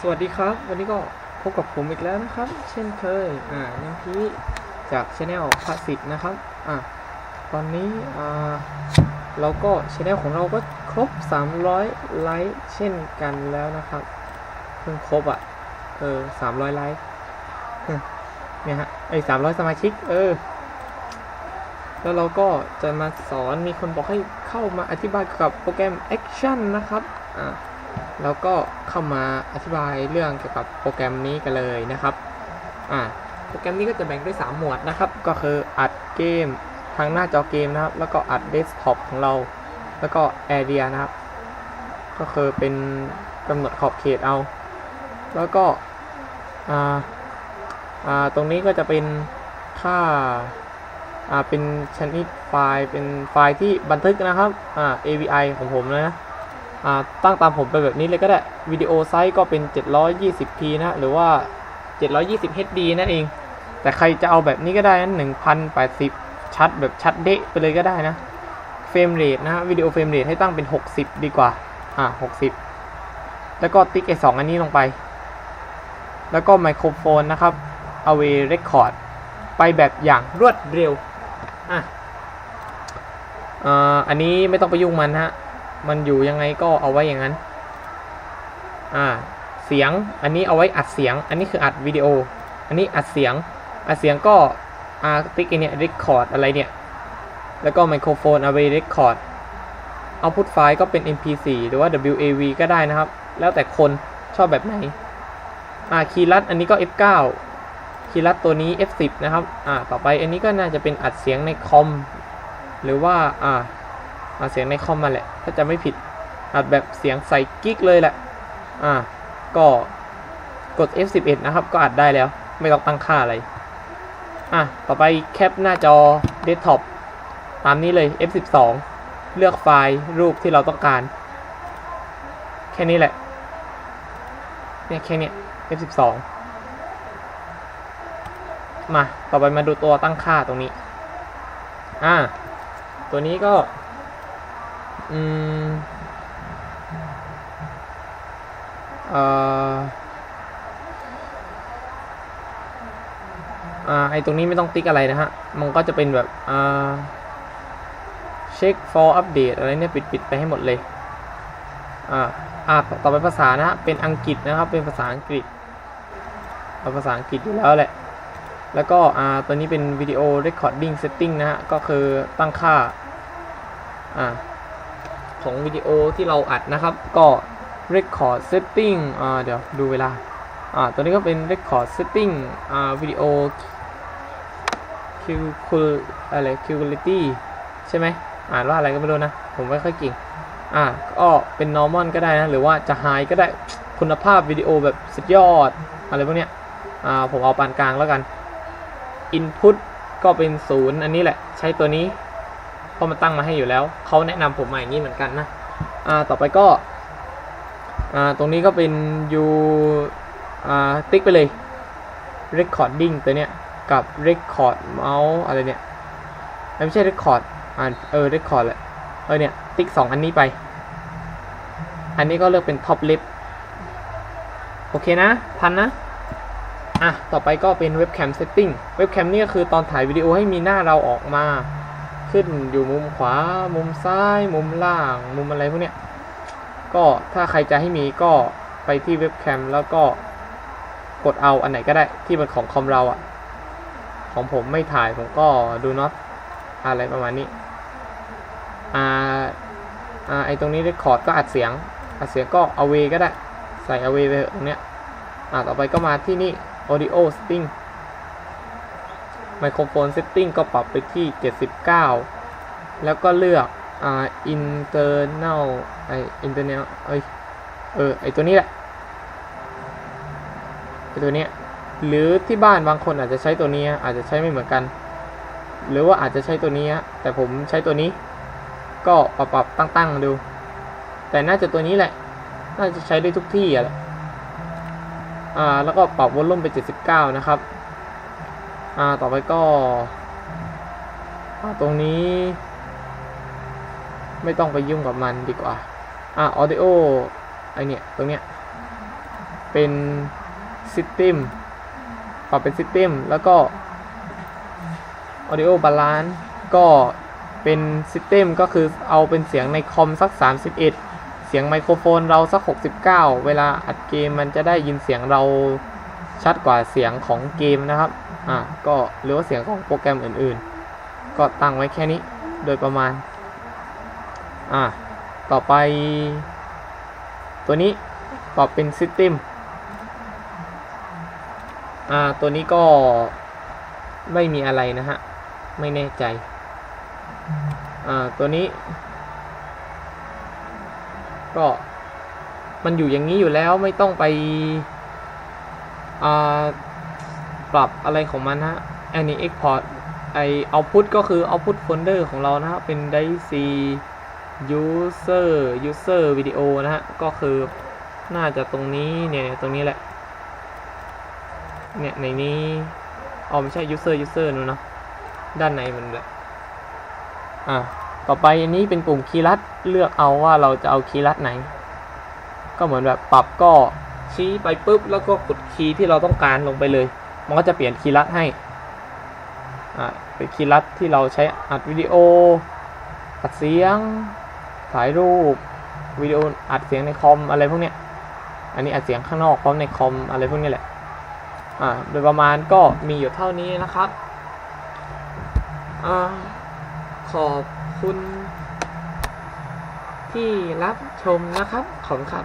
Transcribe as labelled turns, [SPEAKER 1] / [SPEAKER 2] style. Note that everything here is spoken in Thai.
[SPEAKER 1] สวัสดีครับ วันนี้ก็พบกับผมอีกแล้วนะครับ เช่นเคยอ่าน้ำพีจากช anel พระสิทธิ์นะครับอ่าตอนนี้อ่าเราก็ช anel ของเราก็ครบ 300 ไลค์เช่นกันแล้วนะครับเพิ่งครบอะเออ300 ไลค์เนี่ยฮะไอ้300 สมาชิก เออ แล้วเราก็จะมาสอนมีคนบอกให้เข้ามาอธิบายกับโปรแกรม Action นะครับอ่า แล้วก็เข้ามาอธิบายเรื่องเกี่ยวกับโปรแกรมนี้กันเลยนะครับอ่าโปรแกรมนี้ก็จะแบ่งด้วย3หมวดนะครับ ก็คืออัดเกมทางหน้าจอเกมนะครับ แล้วก็อัดเดสก์ท็อปของเรา แล้วก็แอเรียนะครับ ก็คือเป็นกำหนดขอบเขตเอา แล้วก็อ่าอ่าตรงนี้ก็จะเป็นค่าอ่าเป็นชนิดไฟล์เป็นไฟล์ที่บันทึกนะครับอ่า AVI ของผมนะ ตั้งตามผมไปแบบนี้เลยก็ได้วิดีโอไซส์ก็เป็น 720p นะหรือว่า 720 HD นั่นเอง แต่ใครจะเอาแบบนี้ก็ได้นะ1080 ชัดแบบชัดเดะไปเลยก็ได้นะเฟรมเรทนะฮะวิดีโอเฟรมเรทให้ตั้งเป็น 60 ดีกว่าอ่า60 แล้วก็ติ๊กไอสองอันนี้ลงไป แล้วก็ไมโครโฟนนะครับเอาไว้เรคคอร์ดไปแบบอย่างรวดเร็วอะอ่าอันนี้ไม่ต้องไปยุ่งมันฮะ มันอยู่ยังไงก็เอาไว้อย่างนั้น อ่า เสียง อันนี้เอาไว้อัดเสียง อันนี้คืออัดวิดีโอ อันนี้อัดเสียง อัดเสียงก็อ่าติ๊กเนี่ย record อะไรเนี่ย แล้วก็ไมโครโฟนเอาไว้ record output ไฟล์ก็เป็น mp4 หรือว่า wav ก็ได้นะครับ แล้วแต่คนชอบแบบไหน อ่า คีย์ลัดอันนี้ก็ f9 คีย์ลัดตัวนี้ f10 นะครับ อ่า ต่อไปอันนี้ก็น่าจะเป็นอัดเสียงในคอม หรือว่า อ่า เอาเสียงในคอมมาแหละ ถ้าจะไม่ผิดอัดแบบเสียงใส่กิ๊กเลยแหละ อ่า ก็กด F11 นะครับ ก็อัดได้แล้ว ไม่ต้องตั้งค่าอะไร อะ ต่อไปแคปหน้าจอเดสก์ท็อปตามนี้เลย F12 เลือกไฟล์รูปที่เราต้องการ แค่นี้แหละ เนี่ยแค่นี้ F12 มา ต่อไปมาดูตัวตั้งค่าตรงนี้ อ่า ตัวนี้ก็ อืมเอ่ออ่าไอตรงนี้ไม่ต้องติ๊กอะไรนะฮะ มันก็จะเป็นแบบอ่าเช็ค for update อะไรเนี่ย ปิดปิดไปให้หมดเลย อ่าอ่าต่อไปภาษานะฮะ เป็นอังกฤษนะครับ เป็นภาษาอังกฤษเอาภาษาอังกฤษอยู่แล้วแหละ แล้วก็อ่าตัวนี้เป็นวิดีโอ recording setting นะฮะ ก็คือตั้งค่า อ่า ของวิดีโอที่เราอัดนะครับ ก็ record setting อ่าเดี๋ยวดูเวลาอ่าตัวนี้ก็เป็น record setting อ่าวิดีโอ q q อะไร quality ใช่ไหมอ่านว่าอะไรก็ไม่รู้นะ ผมไม่ค่อยเก่งอ่าก็เป็น normal ก็ได้นะ หรือว่าจะ high ก็ได้คุณภาพวิดีโอแบบสุดยอด อะไรพวกเนี้ยอ่าผมเอาปานกลางแล้วกัน input ก็เป็นศูนย์อันนี้แหละ ใช้ตัวนี้ เพราะมันตั้งมาให้อยู่แล้ว เขาแนะนำผมมาอย่างนี้เหมือนกันนะอ่าต่อไปก็อ่าตรงนี้ก็เป็น u อ่าติ๊กไปเลย recording ตัวเนี้ยกับ record mouse อะไรเนี่ยไม่ใช่ record อ่าเออ record แหละเออเนี่ยติ๊กสองอันนี้ไป อันนี้ก็เลือกเป็น top left โอเคนะทันนะอะ ต่อไปก็เป็นเว็บแคมเซตติ้งเว็บแคมนี่ก็คือตอนถ่ายวิดีโอให้มีหน้าเราออกมา ขึ้นอยู่มุมขวา มุมซ้าย มุมล่าง มุมอะไรพวกเนี้ย ก็ถ้าใครจะให้มีก็ไปที่เว็บแคมแล้วก็กดเอาอันไหนก็ได้ที่เป็นของคอมเราอะของผมไม่ถ่ายผมก็ดูน็อตอะไรประมาณนี้อ่าอ่าไอตรงนี้เรคคอร์ดก็อัดเสียง อัดเสียงก็เอาเวก็ได้ ใส่เอาเวไปตรงเนี้ยอ่าต่อไปก็มาที่นี่ audio setting microphone setting ก็ปรับไปที่ 79 แล้วก็เลือกอ่า internal ไอ internal เอ้ยเออไอตัวนี้แหละไอตัวเนี้ยหรือที่บ้านบางคนอาจจะใช้ตัวนี้อาจจะใช้ไม่เหมือนกัน หรือว่าอาจจะใช้ตัวนี้แต่ผมใช้ตัวนี้ ก็ปรับปรับตั้งตั้งๆดู แต่น่าจะตัวนี้แหละ น่าจะใช้ได้ทุกที่อะแหละอ่าแล้วก็ปรับวอลลุ่มไป 79 นะครับอ่าต่อไปก็ตรงนี้ ไม่ต้องไปยุ่งกับมันดีกว่า อ่า audio ไอเนี่ย ตรงเนี้ย เป็น System ปรับเป็น System แล้วก็ Audio Balance ก็เป็น System ก็คือเอาเป็นเสียงในคอมสัก 31 เสียงไมโครโฟนเราสัก 69 เวลาอัดเกมมันจะได้ยินเสียงเราชัดกว่าเสียงของเกมนะครับ อ่าก็หรือว่าเสียงของโปรแกรมอื่นๆ ก็ตั้งไว้แค่นี้โดยประมาณ อ่าต่อไป ตัวนี้ปรับเป็น System อ่าตัวนี้ก็ไม่มีอะไรนะฮะ ไม่แน่ใจ อ่าตัวนี้ ก็มันอยู่อย่างนี้อยู่แล้วไม่ต้องไป อ่า ปรับอะไรของมันฮะอันนี้ export ไอ output ก็คือ output folder ของเรานะฮะเป็น DAIC user user video นะฮะ ก็คือน่าจะตรงนี้เนี่ยตรงนี้แหละ เนี่ย ในนี้อ๋อไม่ใช่ user user นู่นเนะด้านในมันแหละ อะ ต่อไปอันนี้เป็นปุ่มคีย์ลัดเลือกเอาว่าเราจะเอาคีย์ลัดไหน ก็เหมือนแบบปรับก็ชี้ไปปุ๊บ แล้วก็กดคีย์ที่เราต้องการลงไปเลย มันก็จะเปลี่ยนคีย์ลัดให้ อ่าเป็นคีย์ลัดที่เราใช้อัดวิดีโอ อัดเสียง ถ่ายรูปวิดีโออัดเสียงในคอมอะไรพวกเนี้ย อันนี้อัดเสียงข้างนอกพร้อมในคอมอะไรพวกนี้แหละ อ่า โดยประมาณก็มีอยู่เท่านี้นะครับ อ่า ขอบคุณที่รับชมนะครับ ขอบคุณครับ